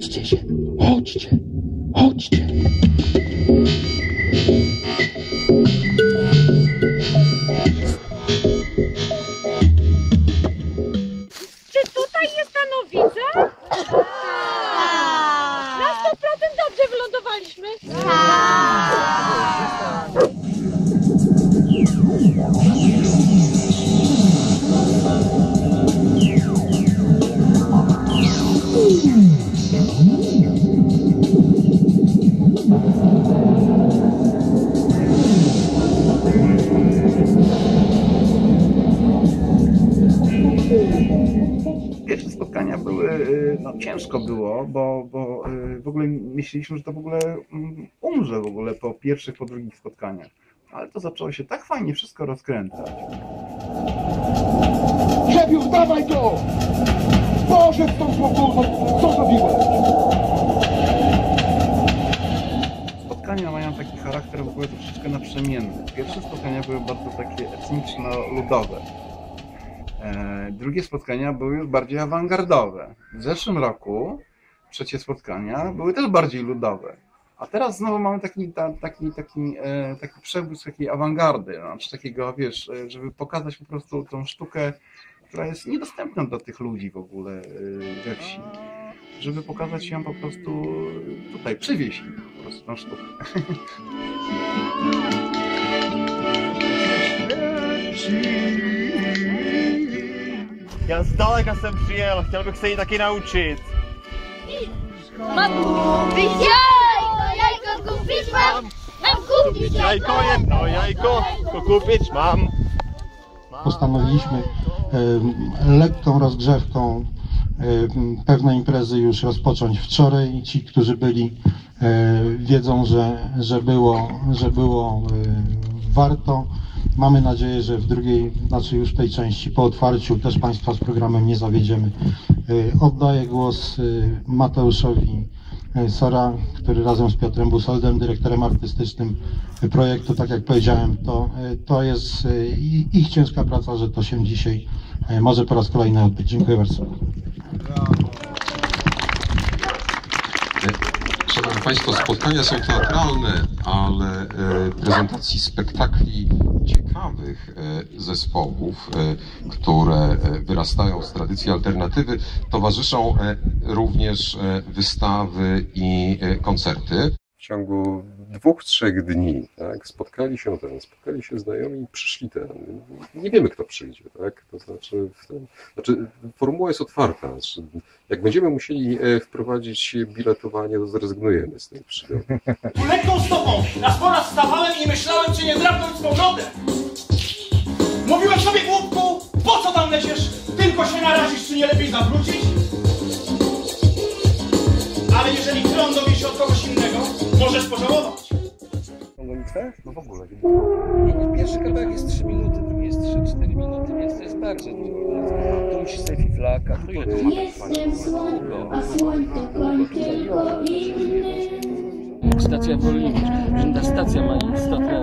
Chodźcie, chodźcie. Czy tutaj jest ta nowica? Na 100% dobrze wylądowaliśmy. Pierwsze spotkania były, y, no ciężko było, bo, bo y, w ogóle myśleliśmy, że to w ogóle mm, umrze w ogóle po pierwszych, po drugich spotkaniach. Ale to zaczęło się tak fajnie wszystko rozkręcać. Szefiu, dawaj to! Poszedł tą słową, co zrobiłeś? Spotkania mają taki charakter w ogóle troszeczkę naprzemienny. Pierwsze spotkania były bardzo takie etniczno-ludowe. E, drugie spotkania były już bardziej awangardowe. W zeszłym roku trzecie spotkania były też bardziej ludowe. A teraz znowu mamy taki, ta, taki, taki, e, taki przebłysk takiej awangardy, znaczy takiego, wiesz, e, żeby pokazać po prostu tą sztukę, która jest niedostępna dla tych ludzi w ogóle we wsi. Żeby pokazać ją po prostu tutaj, przywieźć im po prostu tą sztukę. Já z daleka jsem přijel, chtěl bych se jí taky naučit. Mam kupić jajko, jajko kupić mam. Mam kupić Jajko jedno, jajko kupić mam. postanowiliśmy em, lekką rozgrzewką em, pewne imprezy już rozpocząć wczoraj. Ci, którzy byli, e, wiedzą, że, że było, że było e, warto. Mamy nadzieję, że w drugiej, znaczy już tej części po otwarciu też Państwa z programem nie zawiedziemy. E, Oddaję głos e, Mateuszowi e, Sora, który razem z Piotrem Busoldem, dyrektorem artystycznym projektu, tak jak powiedziałem, to, to jest ich ciężka praca, że to się dzisiaj może po raz kolejny odbyć. Dziękuję bardzo. Szanowni Państwo, spotkania są teatralne, ale e, prezentacji spektakli ciekawych e, zespołów, e, które wyrastają z tradycji alternatywy, towarzyszą również wystawy i koncerty. W ciągu dwóch, trzech dni, tak, spotkali się ten, spotkali się znajomi i przyszli ten. Nie wiemy, kto przyjdzie, tak? To znaczy, ten, znaczy formuła jest otwarta. Znaczy, jak będziemy musieli e, wprowadzić biletowanie, to zrezygnujemy z tej przygody. Lekką stopą na spora wstawałem i myślałem, czy nie drapnąć z powrotem. Mówiłem sobie, głupku, po co tam lecisz? Tylko się narazisz, czy nie lepiej zawrócić? Ale jeżeli tron dowie się od kogoś innego, możesz pożałować. No w ogóle. Pierwszy kawałek jest 3 minuty, drugi jest 3-4 minuty, więc to jest bardzo dużo. Więc Tu musisz sobie fiflaka, tu Jestem słoń, a słoń to koń tylko inny. Stacja Wolniewicz. Ta stacja ma istotne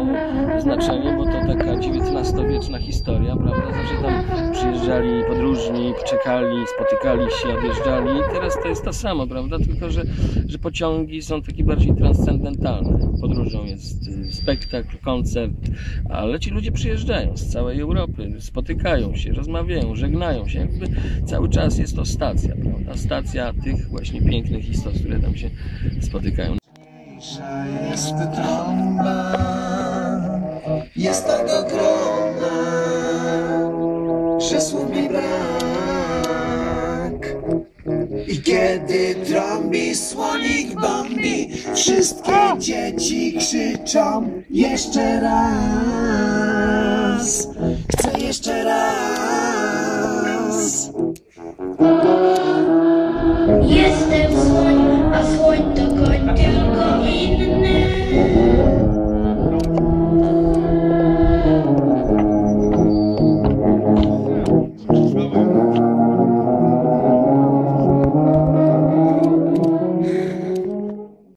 znaczenie, bo to taka XIX-wieczna historia, prawda? Zawsze tam przyjeżdżali podróżni, czekali, spotykali się, odjeżdżali. I teraz to jest to samo, prawda? Tylko, że, że pociągi są takie bardziej transcendentalne. Podróżą jest y, spektakl, koncert, ale ci ludzie przyjeżdżają z całej Europy, spotykają się, rozmawiają, żegnają się. Jakby cały czas jest to stacja, prawda? Stacja tych właśnie pięknych istot, które tam się spotykają. Jest trąba, jest tak ogromna, że słów mi brak. I kiedy trąbi słonik Bambi, wszystkie dzieci krzyczą jeszcze raz. Chcę jeszcze